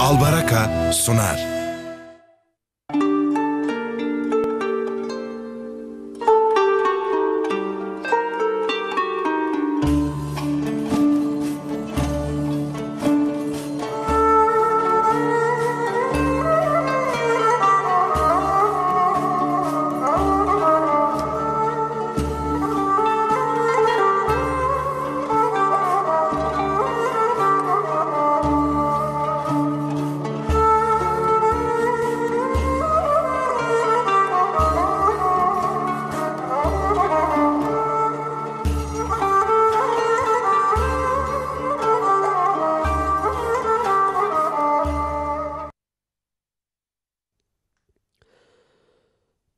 Albaraka sunar.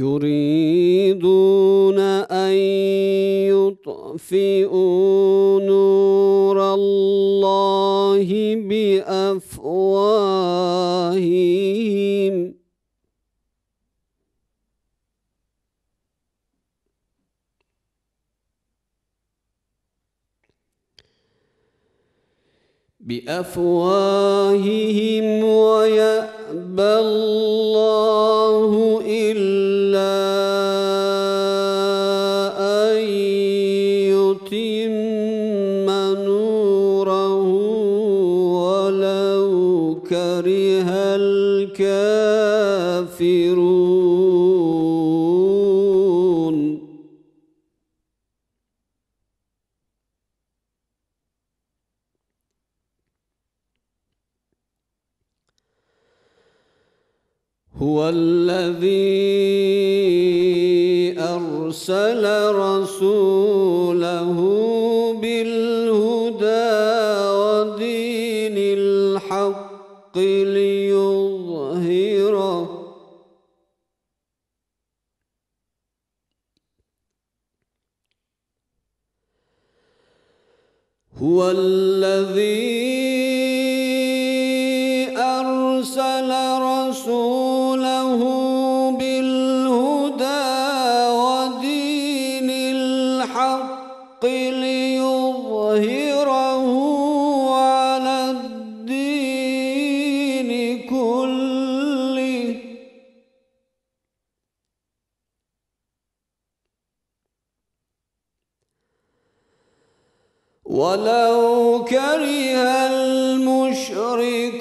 يريدون أن يطفئوا نور الله بأفواههم. بأفواههم ويأبى الله أرسل رسوله ولو كره المشركون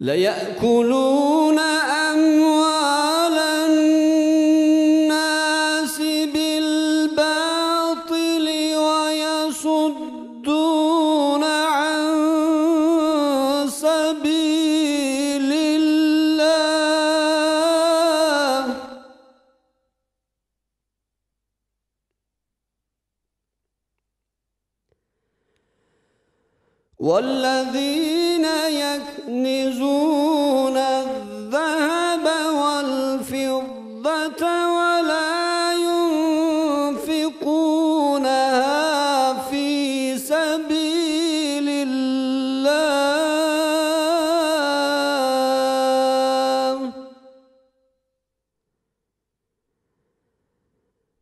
ليأكلون ولا ينفقونها في سبيل الله.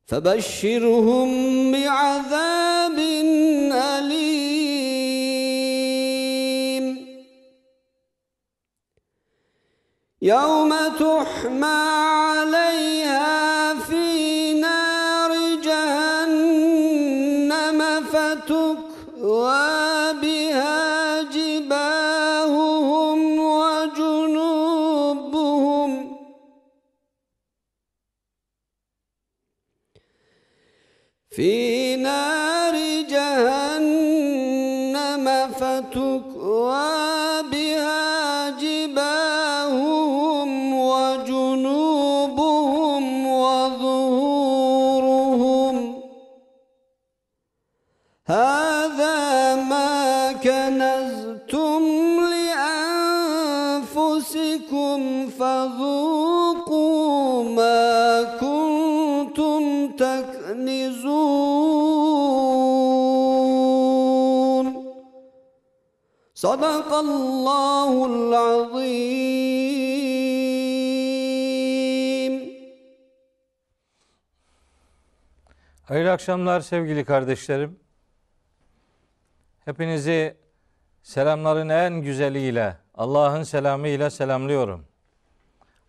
فبشرهم بعذاب أليم. يوم تحمى في نار صدق الله العظيم Hayırlı akşamlar sevgili kardeşlerim. Hepinizi selamların en güzeliyle, Allah'ın selamıyla selamlıyorum.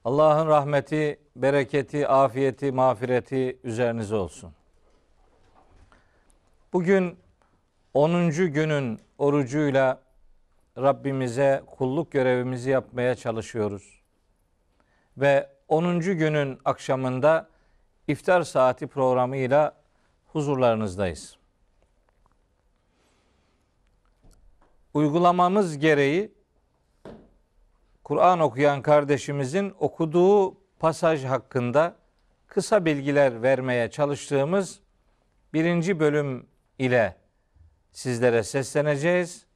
Allah'ın rahmeti, bereketi, afiyeti, mağfireti üzerinize olsun. Bugün 10. günün orucuyla Rabbimize kulluk görevimizi yapmaya çalışıyoruz. Ve 10. günün akşamında iftar saati programıyla huzurlarınızdayız. Uygulamamız gereği Kur'an okuyan kardeşimizin okuduğu pasaj hakkında kısa bilgiler vermeye çalıştığımız birinci bölüm ile sizlere sesleneceğiz.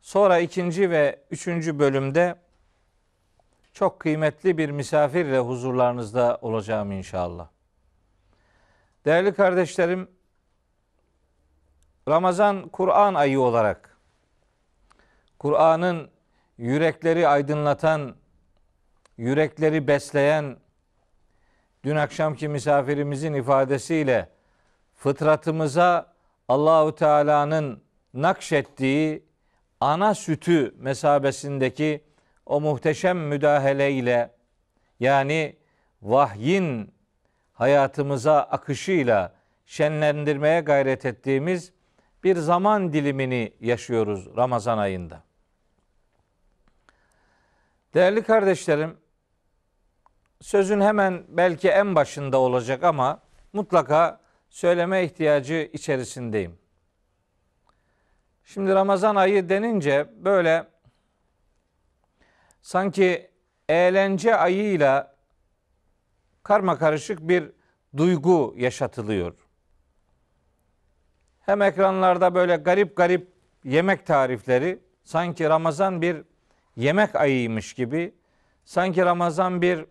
Sonra ikinci ve üçüncü bölümde çok kıymetli bir misafirle huzurlarınızda olacağım inşallah. Değerli kardeşlerim, Ramazan Kur'an ayı olarak Kur'an'ın yürekleri aydınlatan, yürekleri besleyen, dün akşamki misafirimizin ifadesiyle fıtratımıza Allahu Teala'nın nakşettiği ana sütü mesabesindeki o muhteşem müdahale ile yani vahyin hayatımıza akışıyla şenlendirmeye gayret ettiğimiz bir zaman dilimini yaşıyoruz Ramazan ayında. Değerli kardeşlerim, sözün hemen belki en başında olacak ama mutlaka söyleme ihtiyacı içerisindeyim. Şimdi Ramazan ayı denince böyle sanki eğlence ayıyla karma karışık bir duygu yaşatılıyor. Hem ekranlarda böyle garip garip yemek tarifleri sanki Ramazan bir yemek ayıymış gibi, sanki Ramazan bir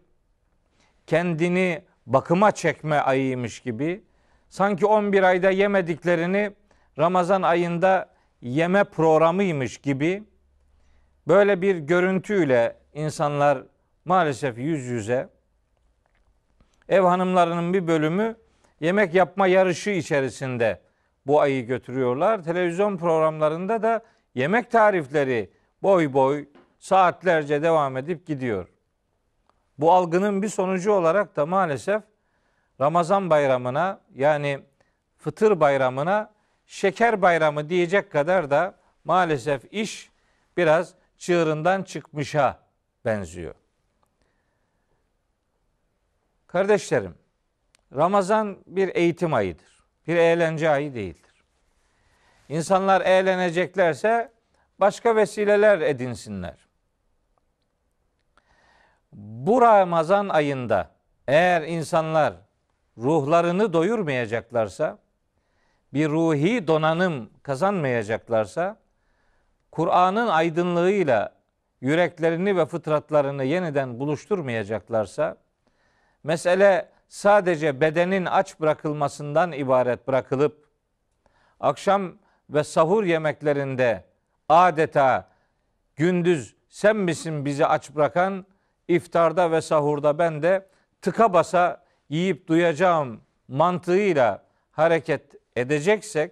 kendini bakıma çekme ayıymış gibi, sanki 11 ayda yemediklerini Ramazan ayında yeme programıymış gibi böyle bir görüntüyle insanlar maalesef yüz yüze ev hanımlarının bir bölümü yemek yapma yarışı içerisinde bu ayı götürüyorlar. Televizyon programlarında da yemek tarifleri boy boy saatlerce devam edip gidiyor. Bu algının bir sonucu olarak da maalesef Ramazan bayramına yani fıtır bayramına şeker bayramı diyecek kadar da maalesef iş biraz çığırından çıkmışa benziyor. Kardeşlerim, Ramazan bir eğitim ayıdır. Bir eğlence ayı değildir. İnsanlar eğleneceklerse başka vesileler edinsinler. Bu Ramazan ayında eğer insanlar ruhlarını doyurmayacaklarsa, bir ruhi donanım kazanmayacaklarsa, Kur'an'ın aydınlığıyla yüreklerini ve fıtratlarını yeniden buluşturmayacaklarsa, mesele sadece bedenin aç bırakılmasından ibaret bırakılıp, akşam ve sahur yemeklerinde adeta gündüz sen misin bizi aç bırakan, iftarda ve sahurda ben de tıka basa yiyip duyacağım mantığıyla hareket edeceksek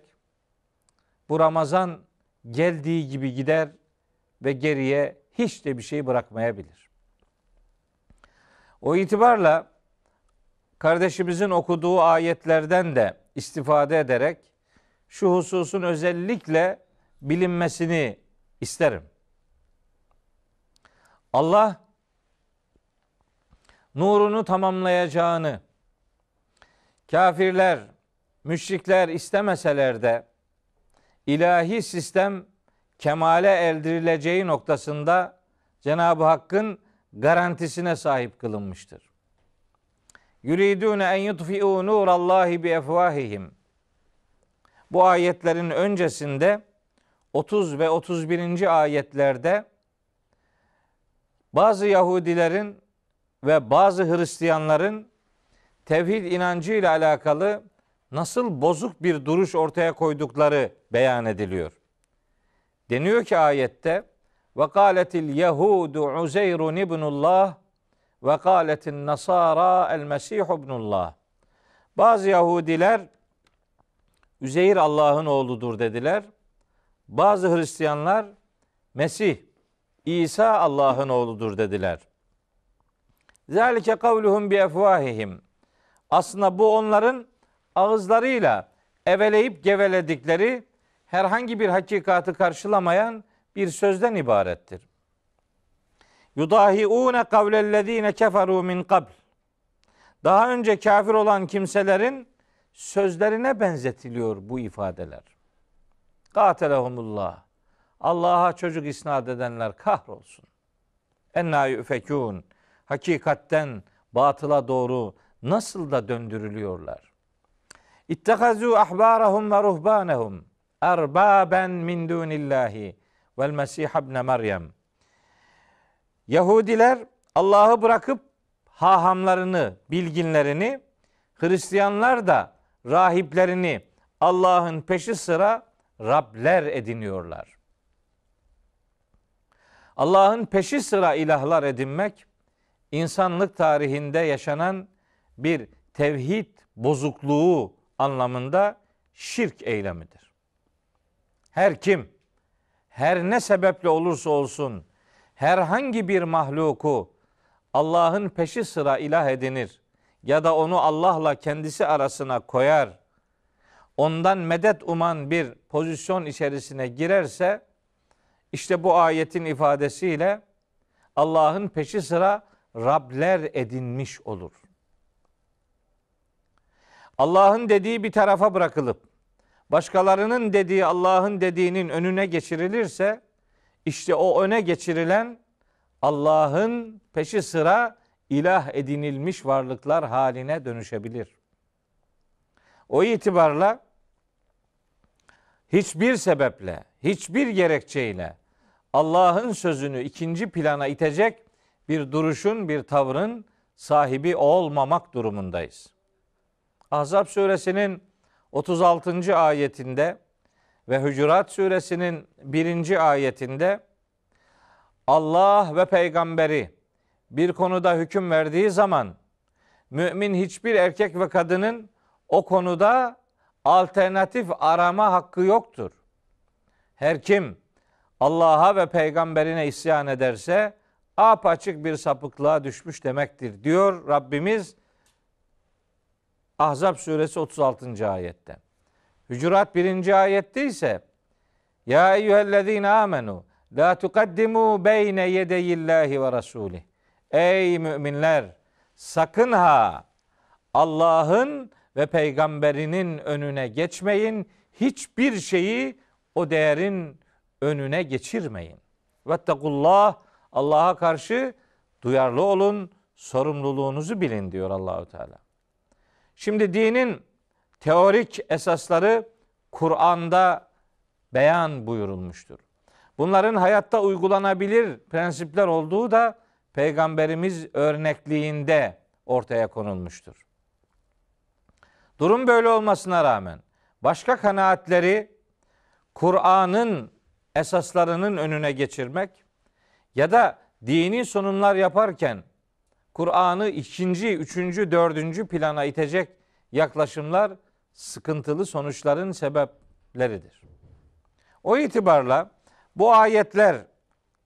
bu Ramazan geldiği gibi gider ve geriye hiç de bir şey bırakmayabilir. O itibarla kardeşimizin okuduğu ayetlerden de istifade ederek şu hususun özellikle bilinmesini isterim. Allah nurunu tamamlayacağını kafirler, müşrikler istemeseler de ilahi sistem kemale erdirileceği noktasında Cenab-ı Hakk'ın garantisine sahip kılınmıştır. Yuridune en yutfi'u nurallahi bi efvahihim. Bu ayetlerin öncesinde 30 ve 31. ayetlerde bazı Yahudilerin ve bazı Hristiyanların tevhid inancı ile alakalı nasıl bozuk bir duruş ortaya koydukları beyan ediliyor. Deniyor ki ayette ve kâletil yehudu Uzeyrun ibnullah ve kâletin nasara el mesih ibnullah. Bazı Yahudiler Üzeyr Allah'ın oğludur dediler. Bazı Hristiyanlar Mesih İsa Allah'ın oğludur dediler. Zalike kavluhum bi efvahihim. Aslında bu onların ağızlarıyla eveleyip geveledikleri herhangi bir hakikati karşılamayan bir sözden ibarettir. Yudahiune kavlellezine keferu min qabl. Daha önce kafir olan kimselerin sözlerine benzetiliyor bu ifadeler. Katelehumullah. Allah'a çocuk isnat edenler kahrolsun. Enna yüfekûn. Hakikatten batıla doğru nasıl da döndürülüyorlar. İttehazu ahbarahum ve ruhbanehum erbaben min dunillahi vel mesih ibn Meryem. Yahudiler Allah'ı bırakıp hahamlarını, bilginlerini, Hristiyanlar da rahiplerini Allah'ın peşi sıra Rabler ediniyorlar. Allah'ın peşi sıra ilahlar edinmek insanlık tarihinde yaşanan bir tevhid bozukluğu anlamında şirk eylemidir. Her kim her ne sebeple olursa olsun herhangi bir mahluku Allah'ın peşi sıra ilah edinir ya da onu Allah'la kendisi arasına koyar, ondan medet uman bir pozisyon içerisine girerse işte bu ayetin ifadesiyle Allah'ın peşi sıra Rabler edinmiş olur. Allah'ın dediği bir tarafa bırakılıp başkalarının dediği Allah'ın dediğinin önüne geçirilirse işte o öne geçirilen Allah'ın peşi sıra ilah edinilmiş varlıklar haline dönüşebilir. O itibarla hiçbir sebeple, hiçbir gerekçeyle Allah'ın sözünü ikinci plana itecek bir duruşun, bir tavrın sahibi olmamak durumundayız. Ahzab suresinin 36. ayetinde ve Hucurat suresinin 1. ayetinde Allah ve peygamberi bir konuda hüküm verdiği zaman mümin hiçbir erkek ve kadının o konuda alternatif arama hakkı yoktur. Her kim Allah'a ve peygamberine isyan ederse apaçık bir sapıklığa düşmüş demektir diyor Rabbimiz Ahzab suresi 36. ayette. Hücurat 1. ayette ise Ya eyyühellezine amenu la tukaddimu beyne yedeyillahi ve rasulih. Ey müminler sakın ha Allah'ın ve peygamberinin önüne geçmeyin. Hiçbir şeyi o değerin önüne geçirmeyin. Vettekullah Allah'a karşı duyarlı olun, sorumluluğunuzu bilin diyor Allahu Teala. Şimdi dinin teorik esasları Kur'an'da beyan buyurulmuştur. Bunların hayatta uygulanabilir prensipler olduğu da peygamberimiz örnekliğinde ortaya konulmuştur. Durum böyle olmasına rağmen başka kanaatleri Kur'an'ın esaslarının önüne geçirmek ya da dini sunumlar yaparken Kur'an'ı ikinci, üçüncü, dördüncü plana itecek yaklaşımlar sıkıntılı sonuçların sebepleridir. O itibarla bu ayetler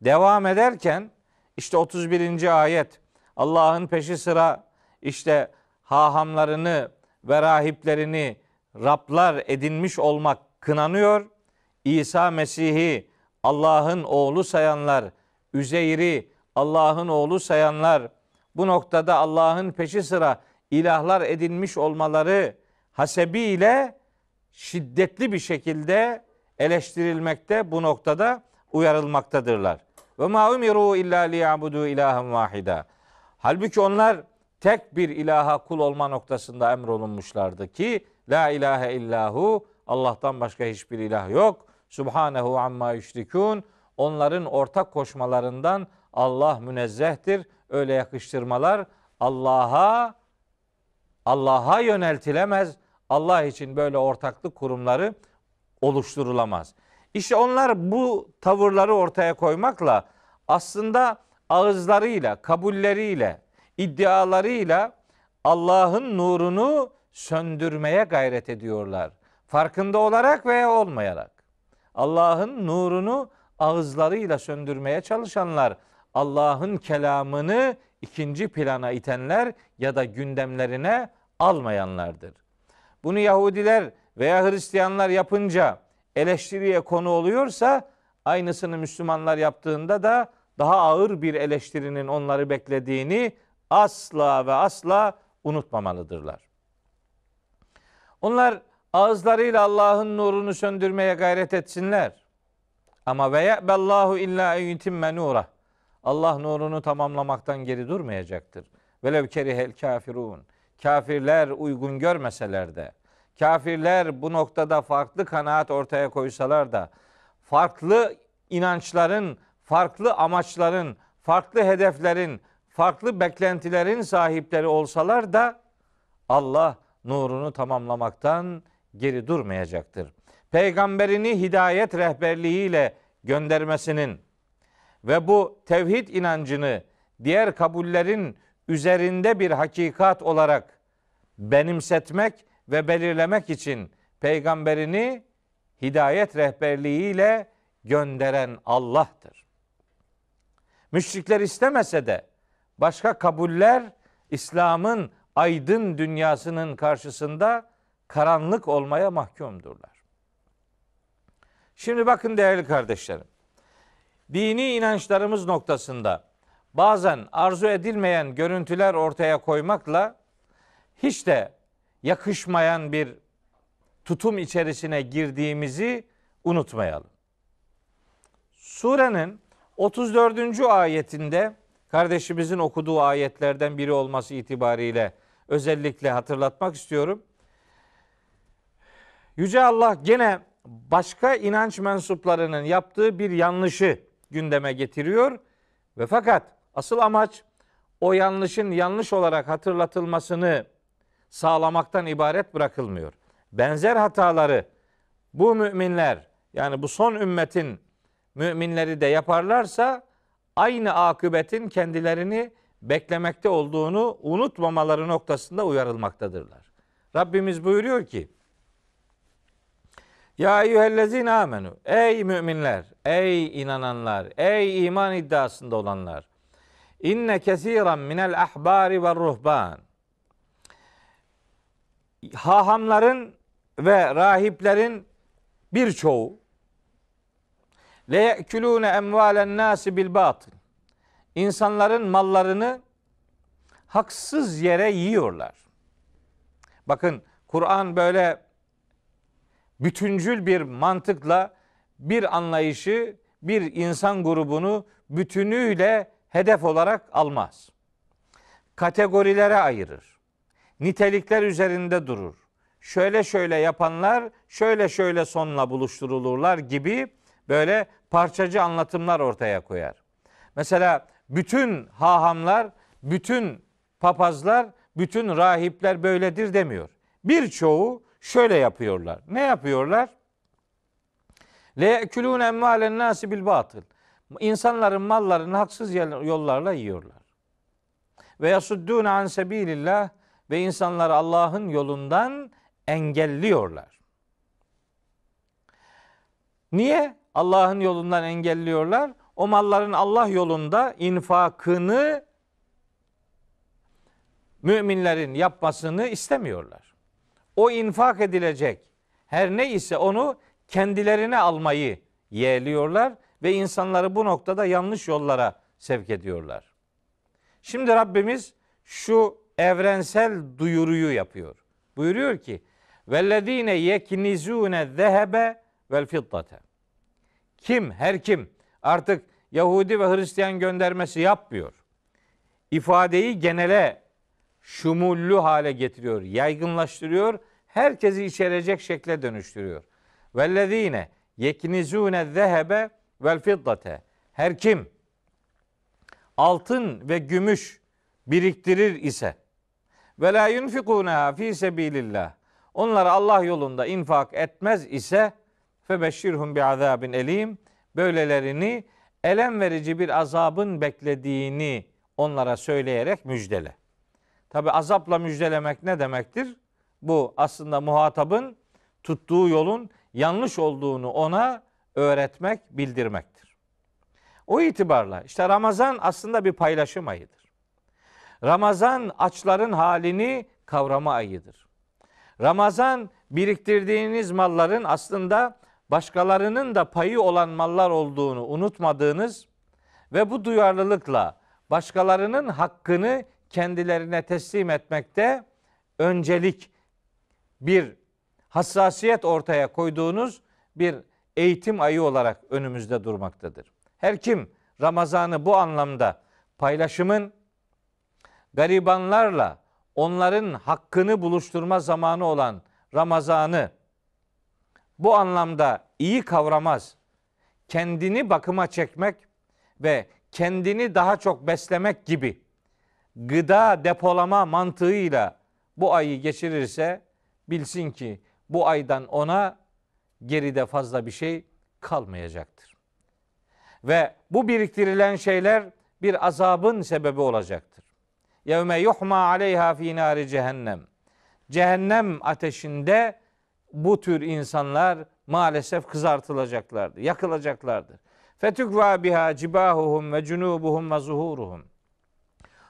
devam ederken işte 31. ayet Allah'ın peşi sıra işte hahamlarını ve rahiplerini Rablar edinmiş olmak kınanıyor. İsa Mesih'i Allah'ın oğlu sayanlar, Üzeyr'i Allah'ın oğlu sayanlar, bu noktada Allah'ın peşi sıra ilahlar edinmiş olmaları hasebiyle şiddetli bir şekilde eleştirilmekte bu noktada uyarılmaktadırlar. Ve ma umiru illa liyabudu ilahen vahida. Halbuki onlar tek bir ilaha kul olma noktasında emrolunmuşlardı ki la ilahe illahu Allah'tan başka hiçbir ilah yok. Subhanehu amma yüşrikun. Onların ortak koşmalarından Allah münezzehtir. Öyle yakıştırmalar Allah'a Allah'a yöneltilemez. Allah için böyle ortaklık kurumları oluşturulamaz. İşte onlar bu tavırları ortaya koymakla aslında ağızlarıyla, kabulleriyle, iddialarıyla Allah'ın nurunu söndürmeye gayret ediyorlar. Farkında olarak veya olmayarak. Allah'ın nurunu ağızlarıyla söndürmeye çalışanlar Allah'ın kelamını ikinci plana itenler ya da gündemlerine almayanlardır. Bunu Yahudiler veya Hristiyanlar yapınca eleştiriye konu oluyorsa aynısını Müslümanlar yaptığında da daha ağır bir eleştirinin onları beklediğini asla ve asla unutmamalıdırlar. Onlar ağızlarıyla Allah'ın nurunu söndürmeye gayret etsinler. Ama ve ye'bellahu illa en yutimme nurah. Allah nurunu tamamlamaktan geri durmayacaktır. Velev kerihel kafirun. Kafirler uygun görmeseler de, kafirler bu noktada farklı kanaat ortaya koysalar da, farklı inançların, farklı amaçların, farklı hedeflerin, farklı beklentilerin sahipleri olsalar da Allah nurunu tamamlamaktan geri durmayacaktır. Peygamberini hidayet rehberliğiyle göndermesinin ve bu tevhid inancını diğer kabullerin üzerinde bir hakikat olarak benimsetmek ve belirlemek için peygamberini hidayet rehberliğiyle gönderen Allah'tır. Müşrikler istemese de başka kabuller İslam'ın aydın dünyasının karşısında karanlık olmaya mahkumdurlar. Şimdi bakın değerli kardeşlerim. Dini inançlarımız noktasında bazen arzu edilmeyen görüntüler ortaya koymakla hiç de yakışmayan bir tutum içerisine girdiğimizi unutmayalım. Surenin 34. ayetinde kardeşimizin okuduğu ayetlerden biri olması itibariyle özellikle hatırlatmak istiyorum. Yüce Allah gene başka inanç mensuplarının yaptığı bir yanlışı gündeme getiriyor ve fakat asıl amaç o yanlışın yanlış olarak hatırlatılmasını sağlamaktan ibaret bırakılmıyor. Benzer hataları bu müminler yani bu son ümmetin müminleri de yaparlarsa aynı akıbetin kendilerini beklemekte olduğunu unutmamaları noktasında uyarılmaktadırlar. Rabbimiz buyuruyor ki Ya eyyühellezine amenu Ey müminler, ey inananlar, ey iman iddiasında olanlar İnne kesiran minel ahbari ve ruhban Hahamların ve rahiplerin birçoğu le yekulune emvalen nasi bil batıl. İnsanların mallarını haksız yere yiyorlar. Bakın Kur'an böyle bütüncül bir mantıkla bir anlayışı, bir insan grubunu bütünüyle hedef olarak almaz. Kategorilere ayırır. Nitelikler üzerinde durur. Şöyle şöyle yapanlar şöyle şöyle sonla buluşturulurlar gibi böyle parçacı anlatımlar ortaya koyar. Mesela bütün hahamlar, bütün papazlar, bütün rahipler böyledir demiyor. Birçoğu şöyle yapıyorlar. Ne yapıyorlar? Le yekulun emvalen nasi bil batıl. İnsanların mallarını haksız yollarla yiyorlar. Ve yasuddun an sebilillah ve insanları Allah'ın yolundan engelliyorlar. Niye Allah'ın yolundan engelliyorlar? O malların Allah yolunda infakını müminlerin yapmasını istemiyorlar. O infak edilecek her ne ise onu kendilerine almayı yeğliyorlar ve insanları bu noktada yanlış yollara sevk ediyorlar. Şimdi Rabbimiz şu evrensel duyuruyu yapıyor. Buyuruyor ki: "Vellezine yeknizune zehebe vel fiddate." Kim, her kim artık Yahudi ve Hristiyan göndermesi yapmıyor. İfadeyi genele şumullu hale getiriyor, yaygınlaştırıyor, herkesi içerecek şekle dönüştürüyor. Vellezine yeknizune zehebe vel fiddate. Her kim altın ve gümüş biriktirir ise ve la yunfikuna fi sebilillah. Onları Allah yolunda infak etmez ise febeşşirhum bi azabin elim. Böylelerini elem verici bir azabın beklediğini onlara söyleyerek müjdele. Tabi azapla müjdelemek ne demektir? Bu aslında muhatabın tuttuğu yolun yanlış olduğunu ona öğretmek, bildirmektir. O itibarla işte Ramazan aslında bir paylaşım ayıdır. Ramazan açların halini kavrama ayıdır. Ramazan biriktirdiğiniz malların aslında başkalarının da payı olan mallar olduğunu unutmadığınız ve bu duyarlılıkla başkalarının hakkını kendilerine teslim etmekte öncelik bir hassasiyet ortaya koyduğunuz bir eğitim ayı olarak önümüzde durmaktadır. Her kim Ramazan'ı bu anlamda paylaşımın garibanlarla onların hakkını buluşturma zamanı olan Ramazan'ı bu anlamda iyi kavramaz, kendini bakıma çekmek ve kendini daha çok beslemek gibi gıda depolama mantığıyla bu ayı geçirirse bilsin ki bu aydan ona geride fazla bir şey kalmayacaktır. Ve bu biriktirilen şeyler bir azabın sebebi olacaktır. Yevme yuhma aleyha fi nari cehennem. Cehennem ateşinde bu tür insanlar maalesef kızartılacaklardır, yakılacaklardır. Fetükva biha cibahuhum ve cunubuhum ve zuhuruhum.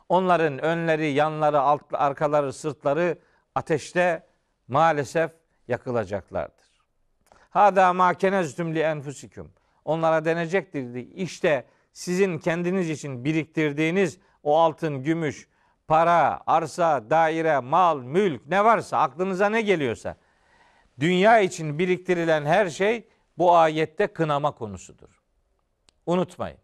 Onların önleri, yanları, alt, arkaları, sırtları ateşte maalesef yakılacaklardır. Hada ma keneztum li enfusikum. Onlara denecektir. İşte sizin kendiniz için biriktirdiğiniz o altın, gümüş, para, arsa, daire, mal, mülk ne varsa aklınıza ne geliyorsa dünya için biriktirilen her şey bu ayette kınama konusudur. Unutmayın.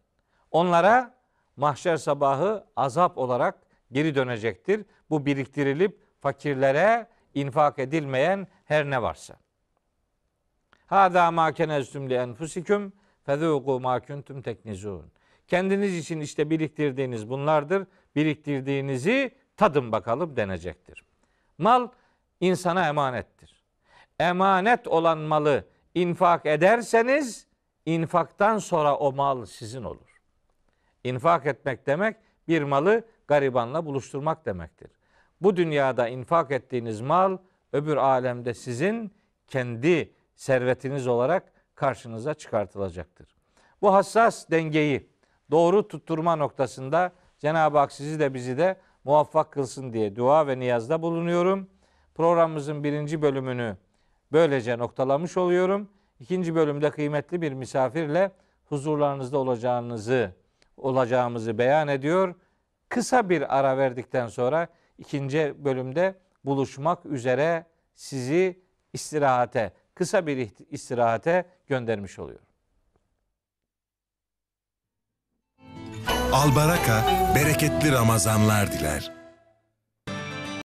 Onlara mahşer sabahı azap olarak geri dönecektir. Bu biriktirilip fakirlere infak edilmeyen her ne varsa. Hada ma keneztum li enfusikum fezûku ma kuntum teknizun. Kendiniz için işte biriktirdiğiniz bunlardır. Biriktirdiğinizi tadın bakalım denecektir. Mal insana emanettir. Emanet olan malı infak ederseniz infaktan sonra o mal sizin olur. İnfak etmek demek bir malı garibanla buluşturmak demektir. Bu dünyada infak ettiğiniz mal öbür alemde sizin kendi servetiniz olarak karşınıza çıkartılacaktır. Bu hassas dengeyi doğru tutturma noktasında Cenab-ı Hak sizi de bizi de muvaffak kılsın diye dua ve niyazda bulunuyorum. Programımızın birinci bölümünü böylece noktalamış oluyorum. İkinci bölümde kıymetli bir misafirle huzurlarınızda olacağınızı olacağımızı beyan ediyor. Kısa bir ara verdikten sonra ikinci bölümde buluşmak üzere sizi istirahate, kısa bir istirahate göndermiş oluyor. Albaraka bereketli Ramazanlar diler.